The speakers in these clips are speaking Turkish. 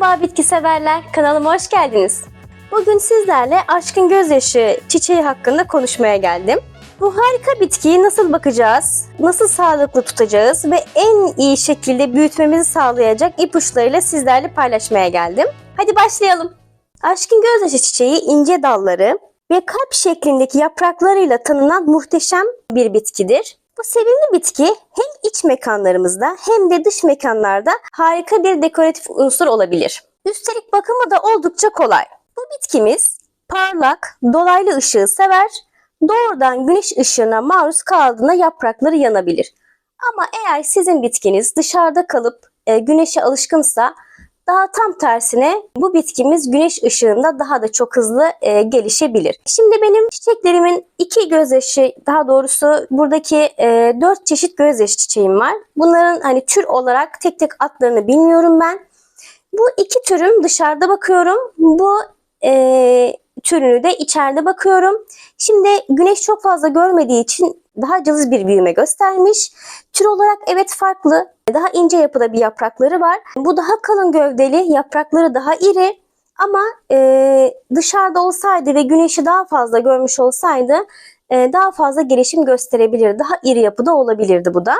Merhaba bitki severler, kanalıma hoş geldiniz. Bugün sizlerle aşkın gözyaşı çiçeği hakkında konuşmaya geldim. Bu harika bitkiyi nasıl bakacağız, nasıl sağlıklı tutacağız ve en iyi şekilde büyütmemizi sağlayacak ipuçlarıyla sizlerle paylaşmaya geldim. Hadi başlayalım. Aşkın gözyaşı çiçeği ince dalları ve kalp şeklindeki yapraklarıyla tanınan muhteşem bir bitkidir. Bu sevimli bitki hem iç mekanlarımızda hem de dış mekanlarda harika bir dekoratif unsur olabilir. Üstelik bakımı da oldukça kolay. Bu bitkimiz parlak, dolaylı ışığı sever, doğrudan güneş ışığına maruz kaldığında yaprakları yanabilir. Ama eğer sizin bitkiniz dışarıda kalıp e, güneşe alışkınsa daha tam tersine bu bitkimiz güneş ışığında daha da çok hızlı e, gelişebilir. Şimdi benim çiçeklerimin iki gözyaşı daha doğrusu buradaki e, dört çeşit gözyaşı çiçeğim var. Bunların hani tür olarak tek tek adlarını bilmiyorum ben. Bu iki türüm dışarıda bakıyorum. Bu e, türünü de içeride bakıyorum. Şimdi güneş çok fazla görmediği için daha cılız bir büyüme göstermiş. Tür olarak evet farklı. Daha ince yapıda bir yaprakları var. Bu daha kalın gövdeli, yaprakları daha iri. Ama e, dışarıda olsaydı ve güneşi daha fazla görmüş olsaydı e, daha fazla gelişim gösterebilirdi. Daha iri yapıda olabilirdi bu da.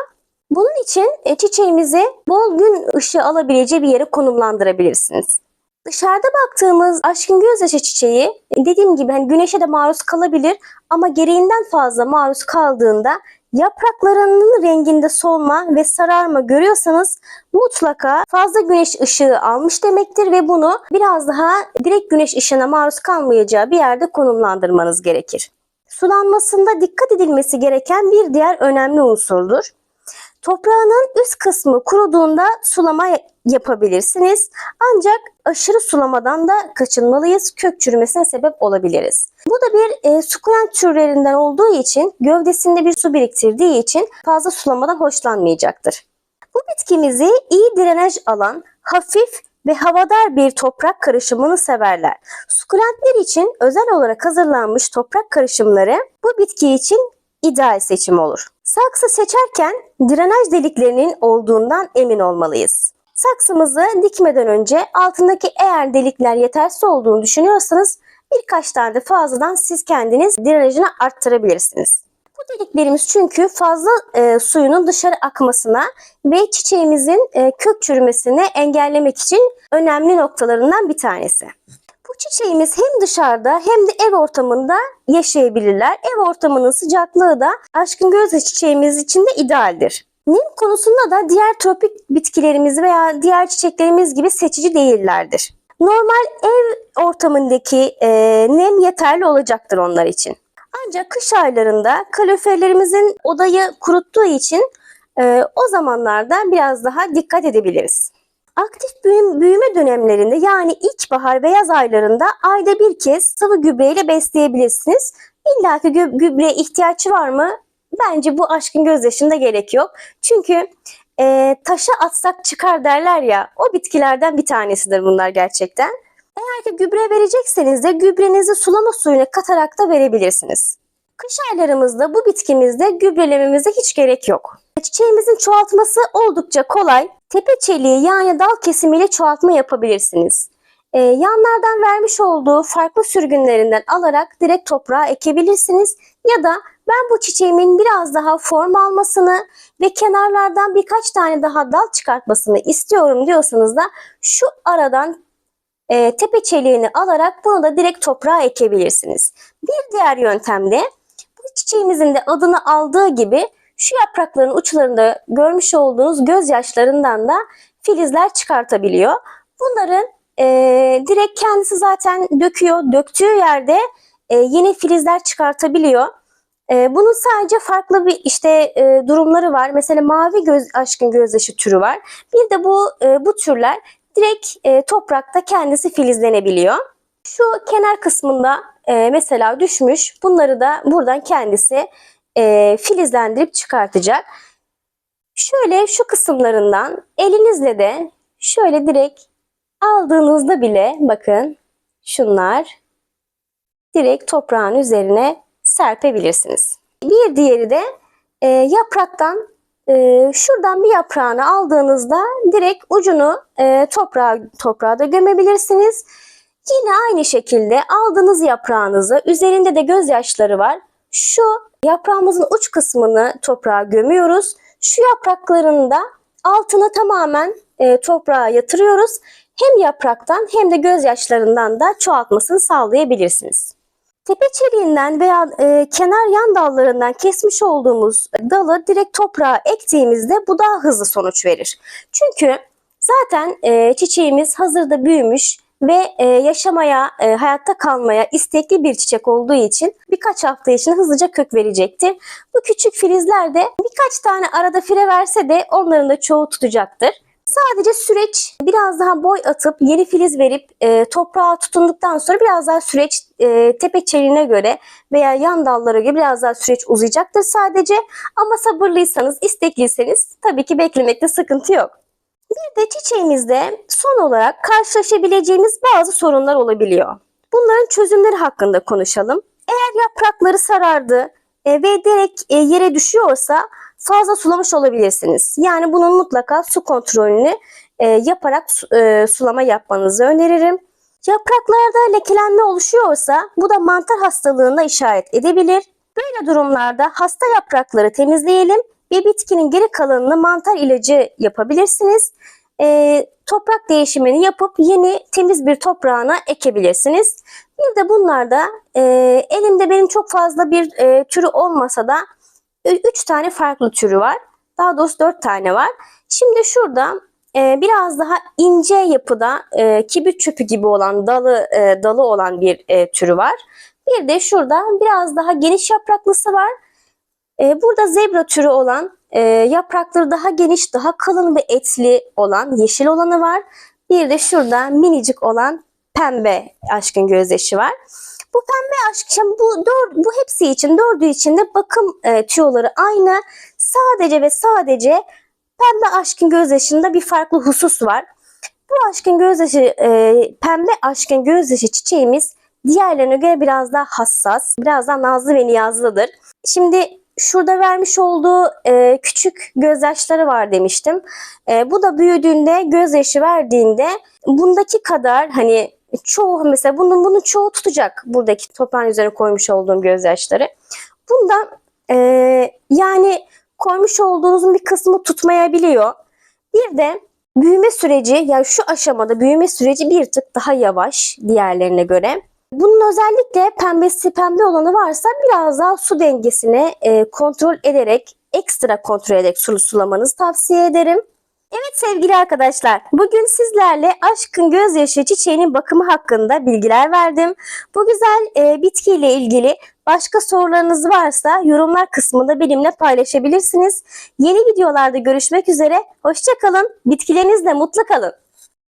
Bunun için e, çiçeğimizi bol gün ışığı alabileceği bir yere konumlandırabilirsiniz. Dışarıda baktığımız aşkın gözyaşı çiçeği dediğim gibi hani güneşe de maruz kalabilir ama gereğinden fazla maruz kaldığında yapraklarının renginde solma ve sararma görüyorsanız mutlaka fazla güneş ışığı almış demektir ve bunu biraz daha direkt güneş ışığına maruz kalmayacağı bir yerde konumlandırmanız gerekir. Sulanmasında dikkat edilmesi gereken bir diğer önemli unsurdur. Toprağının üst kısmı kuruduğunda sulama yapabilirsiniz. Ancak aşırı sulamadan da kaçınmalıyız. Kök çürümesine sebep olabiliriz. Bu da bir e, sukulent türlerinden olduğu için gövdesinde bir su biriktirdiği için fazla sulamadan hoşlanmayacaktır. Bu bitkimizi iyi drenaj alan, hafif ve havadar bir toprak karışımını severler. Sukulentler için özel olarak hazırlanmış toprak karışımları bu bitki için ideal seçim olur. Saksı seçerken drenaj deliklerinin olduğundan emin olmalıyız. Saksımızı dikmeden önce altındaki eğer delikler yetersiz olduğunu düşünüyorsanız birkaç tane fazladan siz kendiniz drenajını arttırabilirsiniz. Bu deliklerimiz çünkü fazla e, suyunun dışarı akmasına ve çiçeğimizin e, kök çürümesini engellemek için önemli noktalarından bir tanesi. Çiçeğimiz hem dışarıda hem de ev ortamında yaşayabilirler. Ev ortamının sıcaklığı da aşkın gözle çiçeğimiz için de idealdir. Nem konusunda da diğer tropik bitkilerimiz veya diğer çiçeklerimiz gibi seçici değillerdir. Normal ev ortamındaki e, nem yeterli olacaktır onlar için. Ancak kış aylarında kaloriferlerimizin odayı kuruttuğu için e, o zamanlarda biraz daha dikkat edebiliriz. Aktif büyüm, büyüme dönemlerinde yani ilkbahar ve yaz aylarında ayda bir kez sıvı gübreyle besleyebilirsiniz. İlla ki gü gübreye ihtiyaç var mı? Bence bu aşkın gözyaşında gerek yok. Çünkü e, taşa atsak çıkar derler ya o bitkilerden bir tanesidir bunlar gerçekten. Eğer ki gübre verecekseniz de gübrenizi sulama suyuna katarak da verebilirsiniz. Kış aylarımızda bu bitkimizde gübrelememize hiç gerek yok. Çiçeğimizin çoğaltması oldukça kolay. Tepe çeliği yani dal kesimiyle çoğaltma yapabilirsiniz. Ee, yanlardan vermiş olduğu farklı sürgünlerinden alarak direkt toprağa ekebilirsiniz. Ya da ben bu çiçeğimin biraz daha form almasını ve kenarlardan birkaç tane daha dal çıkartmasını istiyorum diyorsanız da şu aradan e, tepe çeliğini alarak bunu da direkt toprağa ekebilirsiniz. Bir diğer yöntemde bu çiçeğimizin de adını aldığı gibi şu yaprakların uçlarında görmüş olduğunuz gözyaşlarından da filizler çıkartabiliyor. Bunların e, direkt kendisi zaten döküyor. Döktüğü yerde e, yeni filizler çıkartabiliyor. E, bunun sadece farklı bir işte e, durumları var. Mesela mavi göz aşkın gözyaşı türü var. Bir de bu e, bu türler direkt e, toprakta kendisi filizlenebiliyor. Şu kenar kısmında e, mesela düşmüş. Bunları da buradan kendisi e, filizlendirip çıkartacak. Şöyle şu kısımlarından elinizle de şöyle direkt aldığınızda bile bakın şunlar direkt toprağın üzerine serpebilirsiniz. Bir diğeri de e, yapraktan Ee, şuradan bir yaprağını aldığınızda direkt ucunu e, toprağa, toprağa da gömebilirsiniz. Yine aynı şekilde aldığınız yaprağınızı üzerinde de gözyaşları var. Şu yaprağımızın uç kısmını toprağa gömüyoruz. Şu yapraklarını da altına tamamen e, toprağa yatırıyoruz. Hem yapraktan hem de gözyaşlarından da çoğaltmasını sağlayabilirsiniz. Tepe çeliğinden veya e, kenar yan dallarından kesmiş olduğumuz dalı direkt toprağa ektiğimizde bu daha hızlı sonuç verir. Çünkü zaten e, çiçeğimiz hazırda büyümüş ve e, yaşamaya, e, hayatta kalmaya istekli bir çiçek olduğu için birkaç hafta içinde hızlıca kök verecektir. Bu küçük filizler de birkaç tane arada fire verse de onların da çoğu tutacaktır. Sadece süreç biraz daha boy atıp yeni filiz verip e, toprağa tutunduktan sonra biraz daha süreç e, tepe çeliğine göre veya yan dallara göre biraz daha süreç uzayacaktır sadece. Ama sabırlıysanız, istekliyseniz tabii ki beklemekte sıkıntı yok. Bir de çiçeğimizde son olarak karşılaşabileceğimiz bazı sorunlar olabiliyor. Bunların çözümleri hakkında konuşalım. Eğer yaprakları sarardı e, ve direkt e, yere düşüyorsa fazla sulamış olabilirsiniz. Yani bunun mutlaka su kontrolünü e, yaparak su- sulama yapmanızı öneririm. Yapraklarda lekelenme oluşuyorsa bu da mantar hastalığına işaret edebilir. Böyle durumlarda hasta yaprakları temizleyelim ve bitkinin geri kalanını mantar ilacı yapabilirsiniz. E, toprak değişimini yapıp yeni temiz bir toprağına ekebilirsiniz. Bir de bunlarda e, elimde benim çok fazla bir e, türü olmasa da 3 tane farklı türü var. Daha doğrusu 4 tane var. Şimdi şurada e, biraz daha ince yapıda e, kibrit çöpü gibi olan dalı e, dalı olan bir e, türü var. Bir de şurada biraz daha geniş yapraklısı var. E, burada zebra türü olan e, yaprakları daha geniş, daha kalın ve etli olan yeşil olanı var. Bir de şurada minicik olan pembe aşkın gözyaşı var. Bu pembe aşk, şimdi bu, dör, bu hepsi için, dördü için de bakım e, tüyoları aynı. Sadece ve sadece pembe aşkın gözyaşında bir farklı husus var. Bu aşkın gözyaşı, e, pembe aşkın gözyaşı çiçeğimiz diğerlerine göre biraz daha hassas, biraz daha nazlı ve niyazlıdır. Şimdi şurada vermiş olduğu e, küçük gözyaşları var demiştim. E, bu da büyüdüğünde gözyaşı verdiğinde bundaki kadar hani çoğu mesela bunun bunun çoğu tutacak buradaki toprağın üzerine koymuş olduğum gözyaşları. Bunda e, yani koymuş olduğunuzun bir kısmı tutmayabiliyor. Bir de büyüme süreci yani şu aşamada büyüme süreci bir tık daha yavaş diğerlerine göre. Bunun özellikle pembesi pembe olanı varsa biraz daha su dengesini e, kontrol ederek ekstra kontrol ederek sulu sulamanızı tavsiye ederim. Evet sevgili arkadaşlar, bugün sizlerle aşkın gözyaşı çiçeğinin bakımı hakkında bilgiler verdim. Bu güzel e, bitkiyle ilgili başka sorularınız varsa yorumlar kısmında benimle paylaşabilirsiniz. Yeni videolarda görüşmek üzere, hoşçakalın, bitkilerinizle mutlu kalın.